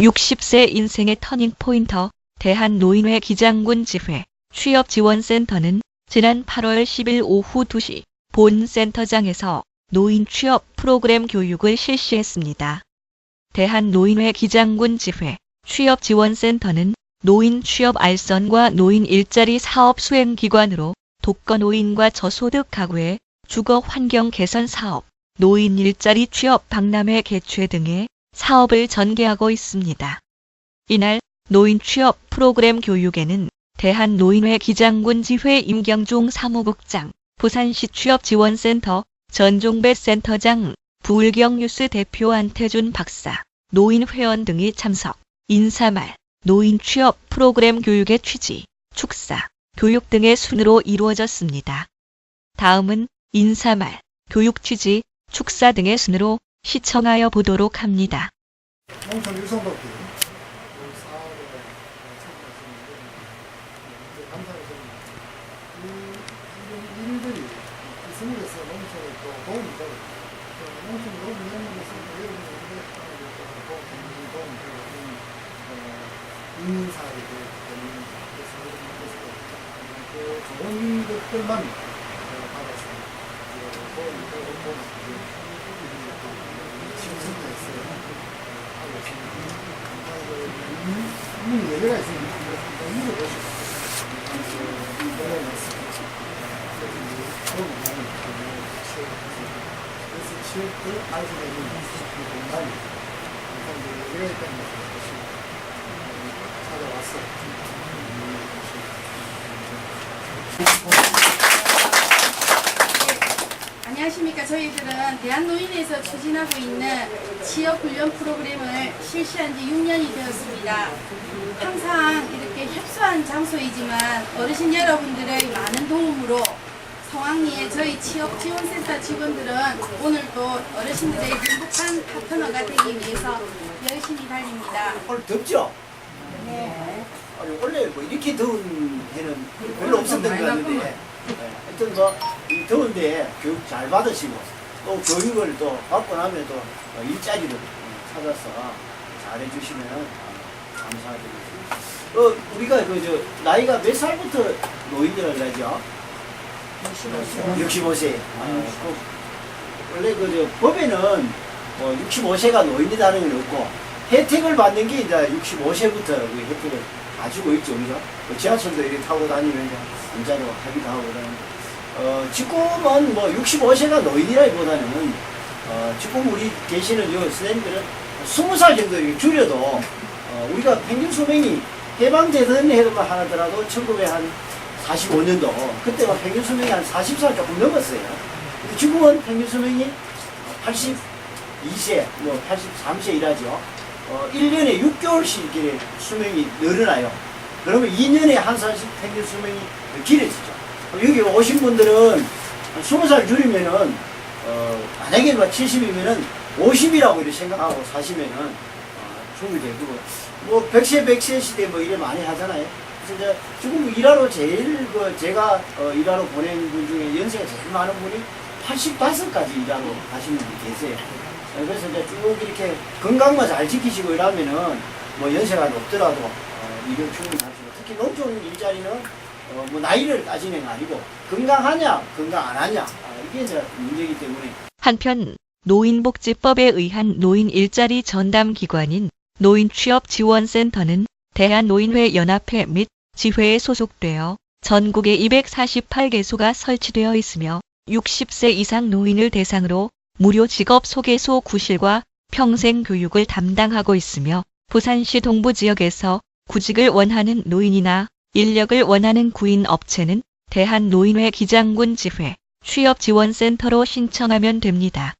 60세 인생의 터닝포인터 대한노인회 기장군 지회 취업지원센터는 지난 8월 10일 오후 2시 본 센터장에서 노인 취업 프로그램 교육을 실시했습니다. 대한노인회 기장군 지회 취업지원센터는 노인 취업 알선과 노인 일자리 사업 수행 기관으로 독거 노인과 저소득 가구의 주거 환경 개선 사업, 노인 일자리 취업 박람회 개최 등의 사업을 전개하고 있습니다. 이날 노인 취업 프로그램 교육에는 대한노인회 기장군 지회 임경종 사무국장, 부산시 취업지원센터 전종배 센터장, 부울경 뉴스 대표 안태준 박사, 노인 회원 등이 참석, 인사말, 노인 취업 프로그램 교육의 취지, 축사, 교육 등의 순으로 이루어졌습니다. 다음은 인사말, 교육 취지, 축사 등의 순으로 시청하여 보도록 합니다. 농촌 유성덕기 우리 사업에 참여하시는데 감사를 드립니다. 이 이런 일들이 있음으로 해서 농촌에 또 도움이 되고 또 농촌 도움이 되는 것은 또 여러분들 일에 도움 도움이 되고 어, 있는 사업이 되기 때문에 그래서 여러분께서 그 좋은 것들만 어, 받아서 이제 도움이 되고 도움이 되고 지원센터에서 하고 있습니다. 이 예외가 있습니다. 올려놨습니다. 도움이 많이 되고 그래서 취업도 알게 되는 공간이 항상 예외가 있다는 것을 다시 찾아왔어. 안녕하십니까. 저희들은 대한노인에서 추진하고 있는 취업훈련 프로그램을 실시한 지 6년이 되었습니다. 항상 이렇게 협소한 장소이지만 어르신 여러분들의 많은 도움으로 성황리의 저희 취업지원센터 직원들은 오늘도 어르신들의 행복한 파트너가 되기 위해서 열심히 달립니다. 오늘 덥죠? 네. 아니, 원래 뭐 이렇게 더운 해는 별로 없었던 것 같은데 네, 하여튼 뭐 이 더운데 교육 잘 받으시고 또 교육을 또 받고 나면 또 어, 일자리를 찾아서 잘 해주시면 어, 감사드리겠습니다. 어, 우리가 그 저 나이가 몇 살부터 노인이라고 하죠? 65세. 아, 그 원래 그 저 법에는 뭐 65세가 노인이라는 건 없고 혜택을 받는 게 이제 65세부터 그 혜택을 가지고 있죠, 그죠? 뭐 지하철도 이렇게 타고 다니면 이제 문자로 하기도 하고 그러는데, 어, 지금은 뭐 65세가 노인이라기보다는, 어, 지금 우리 계시는 요 선생님들은 20살 정도 줄여도, 어, 우리가 평균 수명이 해방되던 해로만 하더라도 1945년도, 그때가 평균 수명이 한 40살 조금 넘었어요. 지금은 평균 수명이 82세, 뭐 83세 이라죠. 어, 1년에 6개월씩 이렇게 수명이 늘어나요. 그러면 2년에 한 살씩 평균 수명이 길어지죠. 여기 오신 분들은 한 20살 줄이면은, 어, 만약에 뭐 70이면은 50이라고 이렇게 생각하고 사시면은, 어, 충분히 되고, 뭐 100세, 100세 시대 뭐 이래 많이 하잖아요. 이제 지금 일하러 제일 그 제가 어, 일하러 보낸 분 중에 연세가 제일 많은 분이 85까지 일하러 가시는 분이 계세요. 네, 그래서 이제 쭉 이렇게 건강만 잘 지키시고 이러면은 뭐 연세가 높더라도 어, 일을 충분히 하시고 특히 농촌 일자리는 어, 뭐 나이를 따지는 게 아니고 건강하냐 건강 안 하냐. 아, 이게 이제 문제이기 때문에. 한편 노인복지법에 의한 노인 일자리 전담 기관인 노인취업지원센터는 대한노인회 연합회 및 지회에 소속되어 전국에 248개소가 설치되어 있으며 60세 이상 노인을 대상으로 무료 직업 소개소 구실과 평생 교육을 담당하고 있으며 부산시 동부 지역에서 구직을 원하는 노인이나 인력을 원하는 구인 업체는 대한노인회 기장군 지회 취업지원센터로 신청하면 됩니다.